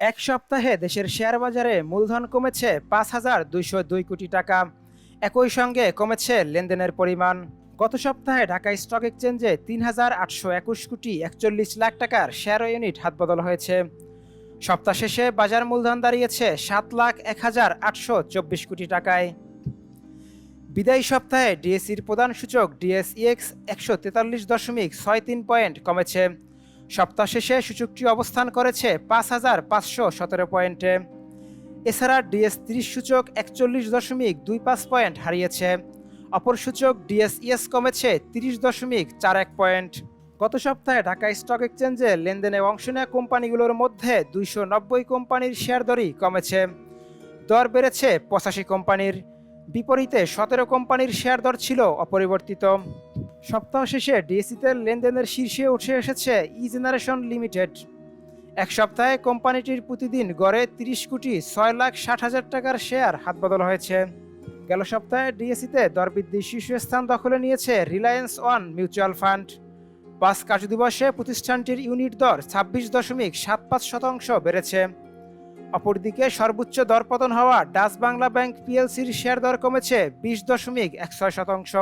এক সপ্তাহে দেশের শেয়ার বাজারে মূলধন কমেছে পাঁচ হাজার দুইশো দুই কোটি টাকা। একই সঙ্গে কমেছে লেনদেনের পরিমাণ। গত সপ্তাহে ঢাকা স্টক এক্সচেঞ্জে তিন হাজার আটশো একুশ কোটি একচল্লিশ লাখ টাকার শেয়ার ইউনিট হাতবদল হয়েছে। সপ্তাহ শেষে বাজার মূলধন দাঁড়িয়েছে সাত লাখ এক হাজার আটশো চব্বিশ কোটি টাকায়। বিদায়ী সপ্তাহে ডিএসির প্রধান সূচক ডিএসইএক্স একশো তেতাল্লিশ দশমিক ছয় তিন পয়েন্ট কমেছে। সপ্তাহ শেষে সূচকটি অবস্থান করেছে পাঁচ হাজার পাঁচশো সতেরো পয়েন্টে। এছাড়া ডিএস তিরিশ সূচক একচল্লিশ দশমিক দুই পাঁচ পয়েন্ট হারিয়েছে। অপর সূচক ডিএসইএস কমেছে তিরিশ দশমিক চার এক পয়েন্ট। গত সপ্তাহে ঢাকা স্টক এক্সচেঞ্জে লেনদেনে অংশ নেওয়া কোম্পানিগুলোর মধ্যে দুইশো নব্বই কোম্পানির শেয়ার দরই কমেছে। দর বেড়েছে পঁচাশি কোম্পানির। বিপরীতে সতেরো কোম্পানির শেয়ার দর ছিল অপরিবর্তিত। সপ্তাহ শেষে ডিএসিতে লেনদেনের শীর্ষে উঠে এসেছে ই জেনারেশন লিমিটেড এক সপ্তাহে কোম্পানিটির প্রতিদিন গড়ে তিরিশ কোটি ছয় লাখ ষাট হাজার টাকার শেয়ার হাতবদল হয়েছে। গেল সপ্তাহে ডিএসিতে দরবৃদ্ধি শীর্ষস্থান দখলে নিয়েছে রিলায়েন্স ওয়ান মিউচুয়াল ফান্ড পাঁচ কার্যদিবসে প্রতিষ্ঠানটির ইউনিট দর ছাব্বিশ দশমিক সাত পাঁচ শতাংশ বেড়েছে। অপরদিকে সর্বোচ্চ দরপতন হওয়া ডাচ বাংলা ব্যাংক পিএলসির শেয়ার দর কমেছে বিশ দশমিক এক ছয় শতাংশ।